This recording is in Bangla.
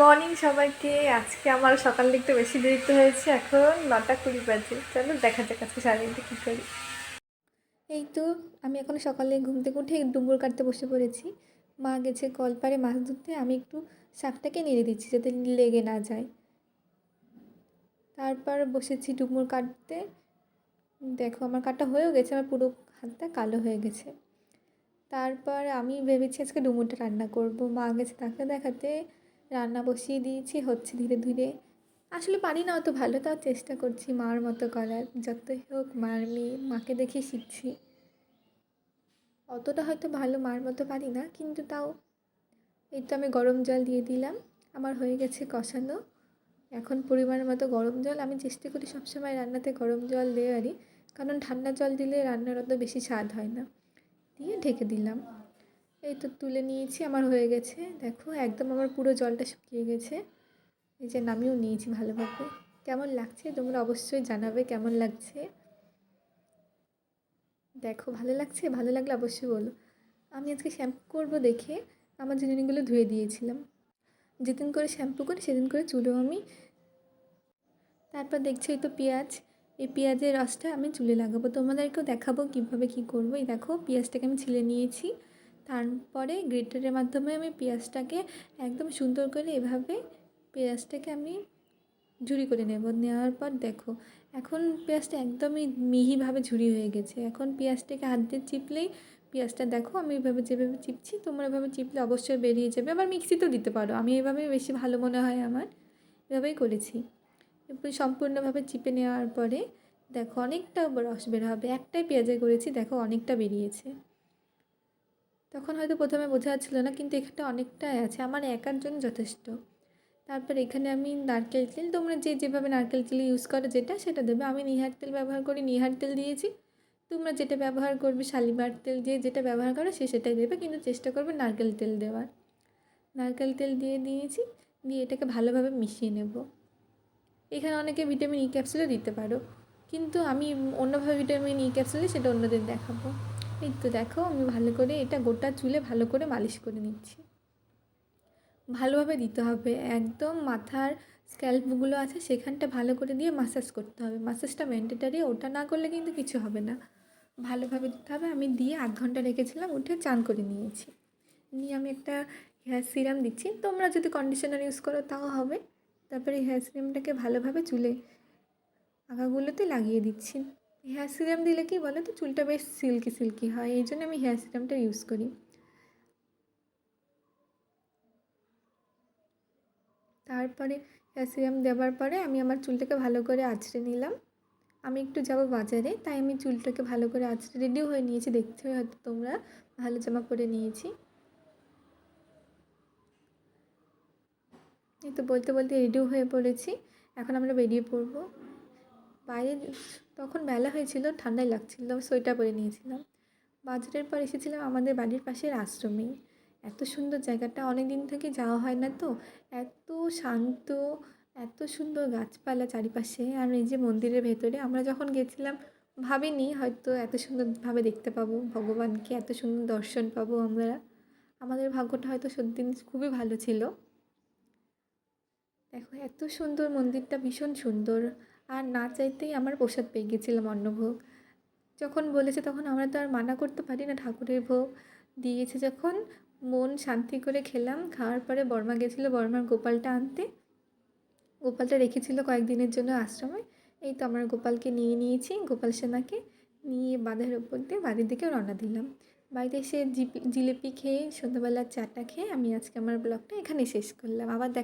মর্নিং সবাইকে। আজকে আমার সকাল দিকটা বেশি দেরিতে হয়েছে, এখন নটা কুড়ি বাজে। চলো দেখা যাক আজকে সারাদিনটা কী করি। এই তো, আমি এখন সকালে ঘুম থেকে উঠে ডুমুর কাটতে বসে পড়েছি। মা গেছে কলপারে মাছ ধরতে, আমি একটু শাকটাকে নেড়ে দিচ্ছি যাতে লেগে না যায়। তারপর বসেছি ডুমুর কাটতে। দেখো, আমার কাটা হয়েও গেছে, আমার পুরো হাতটা কালো হয়ে গেছে। তারপর আমি ভেবেছি আজকে ডুমুরটা রান্না করব। মা গেছে তাকে দেখাতে। রান্না বসিয়ে দিয়েছি, হচ্ছে ধীরে ধীরে। আসলে পারি না অত ভালো, তাও চেষ্টা করছি মার মতো করার। যতই হোক, মার মেয়ে, মাকে দেখে শিখছি। অতটা হয়তো ভালো মার মতো পারি না, কিন্তু তাও এই তো আমি গরম জল দিয়ে দিলাম, আমার হয়ে গেছে কষানো। এখন পরিমাণের মতো গরম জল, আমি চেষ্টা করি সবসময় রান্নাতে গরম জল দেওয়ারই, কারণ ঠান্ডা জল দিলে রান্নার অত বেশি স্বাদ হয় না। দিয়ে ঢেকে দিলাম। এই তো তুলে নিয়েছি, আমার হয়ে গেছে। দেখো, একদম আমার পুরো জলটা শুকিয়ে গেছে। এই যে নামিও নিয়েছি ভালোভাবে। কেমন লাগছে? তোমরা অবশ্যই জানাবে কেমন লাগছে। দেখো, ভালো লাগছে? ভালো লাগলে অবশ্যই বলো। আমি আজকে শ্যাম্পু করব দেখে আমার জিনিসগুলো ধুয়ে দিয়েছিলাম। যেদিন করে শ্যাম্পু করি, সেদিন করে চুলো আমি তারপর দেখছি তো পেঁয়াজ। এই পেঁয়াজের রসটা আমি চুলে লাগাবো। তোমাদেরকেও দেখাবো কীভাবে কী করব। এই দেখো, পেঁয়াজটাকে আমি ছিলে নিয়েছি। তারপরে গ্রেটারের মাধ্যমে আমি পেঁয়াজটাকে একদম সুন্দর করে এভাবে পেঁয়াজটাকে আমি ঝুরি করে নেব। নেওয়ার পর দেখো, এখন পেঁয়াজটা একদমই মিহিভাবে ঝুরি হয়ে গেছে। এখন পেঁয়াজটাকে হাত দিয়ে চিপলেই পেঁয়াজটা দেখো, আমি এভাবে যেভাবে চিপছি, তোমরা এভাবে চিপলে অবশ্যই বেরিয়ে যাবে। আবার মিক্সিতেও দিতে পারো, আমি এভাবেই বেশি ভালো মনে হয় আমার। এভাবেই করেছি। এরপর সম্পূর্ণভাবে চিপে নেওয়ার পরে দেখো, অনেকটা রস বের হবে। একটাই পেঁয়াজে করেছি, দেখো, অনেকটা বেরিয়েছে। তখন হয়তো প্রথমে বোঝা যাচ্ছিল না, কিন্তু এখানটা অনেকটাই আছে। আমার একার জন্য যথেষ্ট। তারপর এখানে আমি নারকেল তেল, তোমরা যে যেভাবে নারকেল তেল ইউজ করো, যেটা সেটা দেবে। আমি নিহার তেল ব্যবহার করি, নিহার তেল দিয়েছি। তোমরা যেটা ব্যবহার করবে, শালিমার তেল যে যেটা ব্যবহার করো, সে সেটাই দেবে, কিন্তু চেষ্টা করবে নারকেল তেল দেওয়ার। নারকেল তেল দিয়ে দিয়েছি, দিয়ে এটাকে ভালোভাবে মিশিয়ে নেব। এখানে অনেকে ভিটামিন ই ক্যাপসুলও দিতে পারো। কিন্তু আমি অন্যভাবে ভিটামিন ই ক্যাপসুলে সেটা অন্যদের দেখাবো। এই তো দেখো, আমি ভালো করে এটা গোটা চুলে ভালো করে মালিশ করে নিচ্ছি। ভালোভাবে দিতে হবে। একদম মাথার স্ক্যাল্পগুলো আছে, সেখানটা ভালো করে দিয়ে মাসাজ করতে হবে। মাসাজটা ম্যান্ডেটারি ওটা না করলে কিন্তু কিছু হবে না। ভালোভাবে দিতে হবে। আমি দিয়ে আধ ঘণ্টা রেখেছিলাম, উঠে চান করে নিয়েছি। নিয়ে আমি একটা হেয়ার সিরাম দিচ্ছি। তোমরা যদি কন্ডিশনার ইউজ করো, তাও হবে। তারপরে হেয়ার সিরামটাকে ভালোভাবে চুলে আগাগুলোতে লাগিয়ে দিচ্ছি। হেয়ার সিরাম দিলে কি বলো তো? চুলটা বেশ সিল্কি সিল্কি হয়, এই জন্য আমি হেয়ার সিরামটা ইউজ করি। তারপরে হেয়ার সিরাম দেওয়ার পরে আমি আমার চুলটাকে ভালো করে আঁচড়ে নিলাম। আমি একটু যাব বাজারে, তাই আমি চুলটাকে ভালো করে আঁচড়ে রেডিও হয়ে নিয়েছি, দেখতে হয়তো তোমরা ভালো জামা পরে নিয়েছি। এই তো বলতে বলতে রেডিও হয়ে পড়েছি, এখন আমরা বেরিয়ে পড়ব। বাইরে তখন বেলা হয়েছিল, ঠান্ডাই লাগছিল সোয়েটার পরে নিয়েছিলাম। বাজারের পর এসেছিলাম আমাদের বাড়ির পাশের আশ্রমেই এত সুন্দর জায়গাটা অনেক দিন থেকে যাওয়া হয় না তো। এত শান্ত, এত সুন্দর গাছপালা চারিপাশে। আর এই যে মন্দিরের ভেতরে আমরা যখন গেছিলাম, ভাবিনি হয়তো এত সুন্দরভাবে দেখতে পাবো, ভগবানকে এত সুন্দর দর্শন পাবো আমরা। আমাদের ভাগ্যটা হয়তো সত্যি খুবই ভালো ছিল। দেখো, এত সুন্দর মন্দিরটা ভীষণ সুন্দর। আর না চাইতেই আমার প্রসাদ পেয়ে গেছিলাম অন্নভোগ। যখন বলেছে তখন আমরা তো আর মানা করতে পারি না ঠাকুরের ভোগ। দিয়েছে যখন মন শান্তি করে খেলাম, খাওয়ার পরে বর্মা গেছিল, বর্মার গোপালটা আনতে। গোপালটা রেখেছিল কয়েকদিনের জন্য আশ্রমে। এই তো আমার গোপালকে নিয়ে নিয়েছি, গোপাল সেনাকে নিয়ে বাঁধের ওপর দিয়ে বাড়ির দিকে রওনা দিলাম। বাড়িতে এসে জিপি জিলিপি খেয়ে সন্ধ্যাবেলার চাটা খেয়ে আমি আজকে আমার ব্লগটা এখানে শেষ করলাম। আবার দেখ